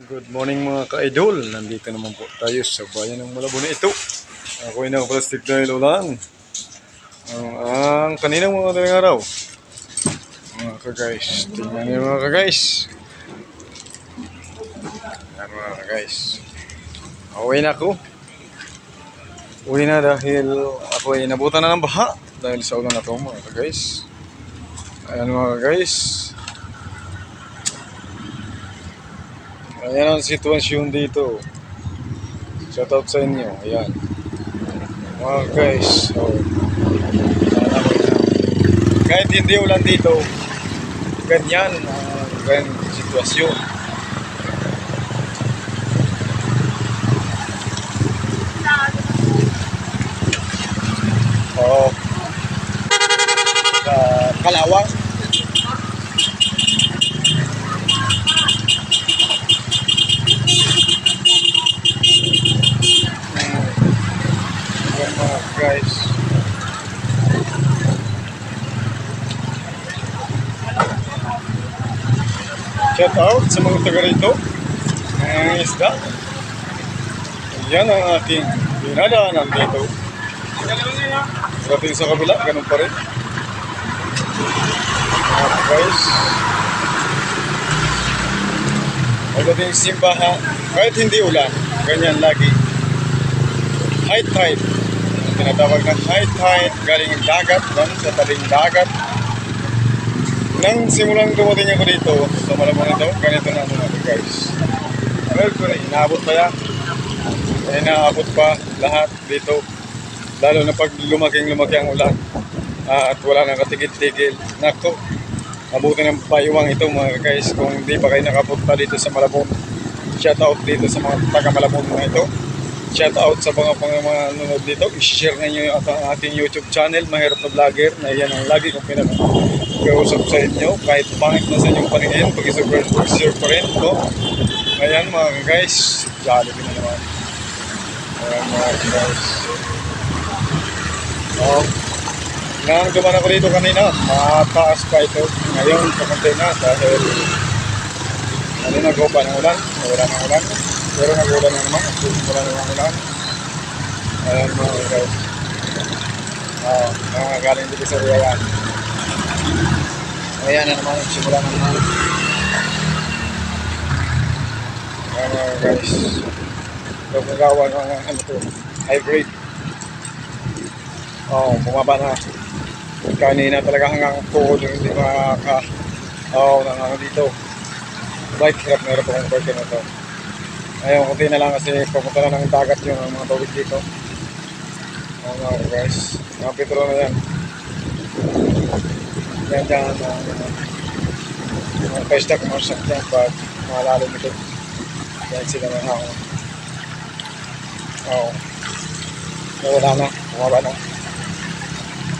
Good morning mga ka-idol. Nandito naman po tayo sa bayan ng Malabon ito. Ako ay plastic dahil ulan. Ang, ang kaninang mga daling araw. Mga ka-guys. Tingnan niyo mga ka-guys. Yan mga ka-guys. Uwi na ako. Uwi na dahil ako ay nabutan na ng baha. Dahil sa ulan na to mga ka-guys. Ayan mga ka-guys. Ayan ang sitwasyon dito. Shout out sa inyo. Ayan. Mga guys. So. Kahit hindi ulan dito, ganyan ang ganyan sitwasyon. Oo. Uh, kalawang. Mga guys. Shout out sa mga taga rito. Mga isda. Yan ang ating dinadaanan dito. Pagdating sa kabila, ganun pa rin. Mga guys. Pagdating simbahan, kahit hindi ulan, ganyan lagi high tide. Tinatawag na high tide, galing dagat, doon sa tabing dagat. Nang simulang dumating ako dito, sa malamang ito, ganito na mga guys. Well, kung inaabot pa yan, eh, inaabot pa lahat dito. Lalo na pag lumaking lumaki ang ulan ah, at wala nang katigil-tigil. Nako, abutin ng payuwang ito mga guys kung hindi pa kayo nakapunta dito sa Malabon. Shout out dito sa mga taga Malabon mga ito. Shout out sa mga mga nanonood dito. I-share na nyo ang ating YouTube channel, Mahirap na Vlogger, na yan ang lagi kong pinag-kausap sa inyo. Kahit pangit na sa inyong paningin, pag-share pa rin. No? Ayan mga guys, Jollibee na naman. Ayan mga guys. Oh. Nang duman ako dito kanina, mataas pa ito. Ngayon, kamunti na dahil ano nag-upa ng ulan, wala ng ulan. Pero nag-ulan na naman, wala na ng ulan. Ayan mga guys. Oh, mga galing dito sa Riyawan. Ayan na naman, simula na naman. Ayan mga guys. Gagagawa ng ano to, hybrid. Oh, bumaba na. Kanina talaga hanggang tuhod yung hindi makaka... Oo, oh, nang dito. Bike, hirap na hirap akong bike na to. Ayun, kunti na lang kasi papunta na ng dagat yung mga tubig dito. Oh, mga guys. Mga petro na yan. Yan dyan. Uh, mga pesta kumarsak dyan pag malalim ito. Yan sila na ako. Oo. Nawala na. Bumaba na.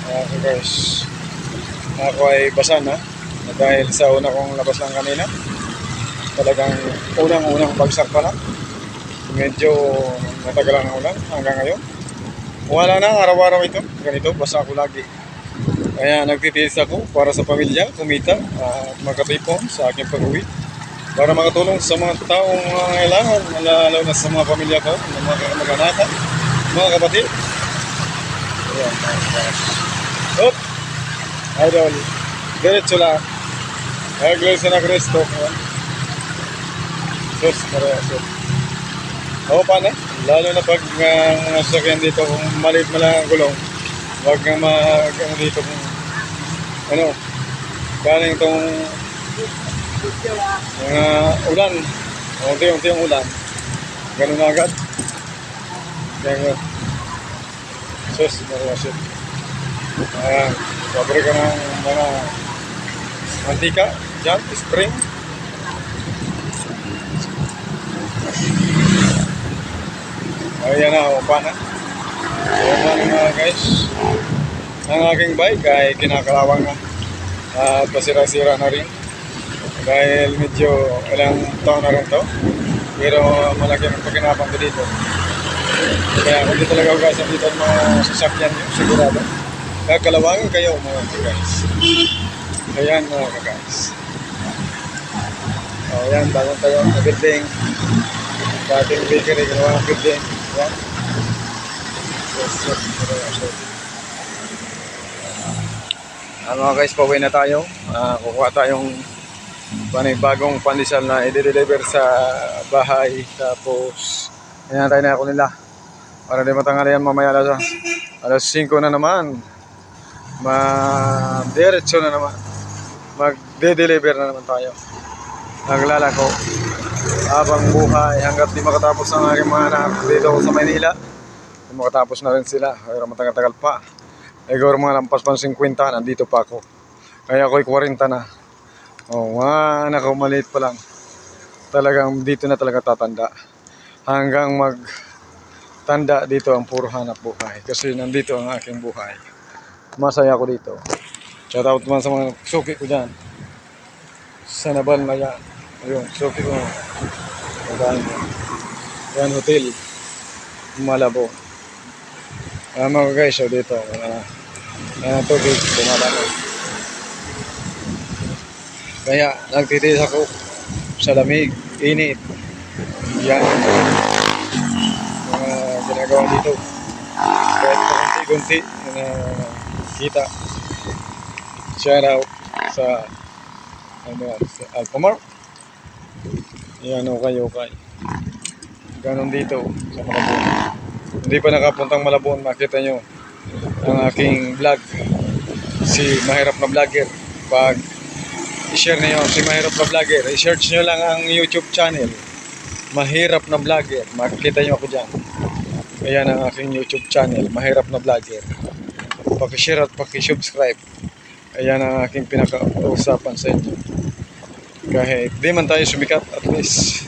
Okay guys. Ako ay basa na. Dahil sa una kong labas lang kanina. Talagang unang-unang bagsak pa lang. Medyo natagalan ng ulan hanggang ngayon. Wala na araw-araw ito. Ganito, basa ako lagi. Kaya nagtitiis ako para sa pamilya, kumita, at makatipon sa aking pag-uwi. Para makatulong sa mga taong mga kailangan, lalo na sa mga pamilya ko, mga mag-anaka, mga kapatid. Ayan. Up! Idol. Diretso lang. Ay, Gloria na Cristo. Ayan. Sus, Maria, sus. Oo, paano? Lalo na pag uh, mga sasakyan dito, kung maliit mo lang ang gulong, huwag kang mag, ano dito, kung, ano, galing itong mga ulan, unti-unti yung ulan, ganun na agad. Ganyan. Sus, Maria, sus. Ayan, pabre ka ng mga mantika, dyan, spring. Ayan na, upa na. Upa na mga guys. Ang aking bike ay kinakalawang na. At pasira-sira na rin. Dahil medyo ilang taon na rin to. Pero malaki ang pakinapang ko dito. Kaya kung di talaga ugasan dito ang mga sasakyan nyo, sigurado. Kakalawangin kayo mga guys. Ayan mga guys. Ayan, bagong tayo na building. Dating bakery, ginawa ng building. Ayan. Yes, yes, yes. Ah, mga guys, pauwi na tayo. Ah, kukuha tayong panibagong pandesal na i-deliver sa bahay. Tapos, hinantay na ako nila. Para di matangalian mamaya alas, alas 5 na naman. Ma diretso na naman. Magde-deliver na naman tayo. Naglalako. Habang buhay hanggat di makatapos ang aking mga anak dito sa Maynila. Di makatapos na rin sila. Pero matagal-tagal pa. Siguro mga lampas pang 50, nandito pa ako. Kaya ako'y 40 na. Oh, mga anak ko maliit pa lang. Talagang dito na talaga tatanda. Hanggang mag tanda dito ang puro hanap buhay. Kasi nandito ang aking buhay. Masaya ako dito. Shout out naman sa mga suki ko dyan. Sa Nabal na yan. Ayun, suki ko. Pagkain mo. Yan hotel. Malabo. Ah, mga guys, so dito. Uh, yan ang tubig. Bumalabo. Kaya nagtitiis ako sa lamig, init. Yan mga ginagawa dito. Kahit pakunti-kunti na kita. Shout out sa ano yan, sa Alphamar. Yan o kayo kay. Ganon dito sa Malabon. Hindi pa nakapuntang Malabon, makita nyo ang aking vlog. Si Mahirap na Vlogger. Pag i-share niyo si Mahirap na Vlogger, i-search nyo lang ang YouTube channel. Mahirap na Vlogger. Makikita nyo ako dyan. Ayan ang aking YouTube channel, Mahirap na Vlogger. Pakishare at pakisubscribe. Ayan ang aking pinaka-usapan sa inyo. Kahit di man tayo sumikat, at least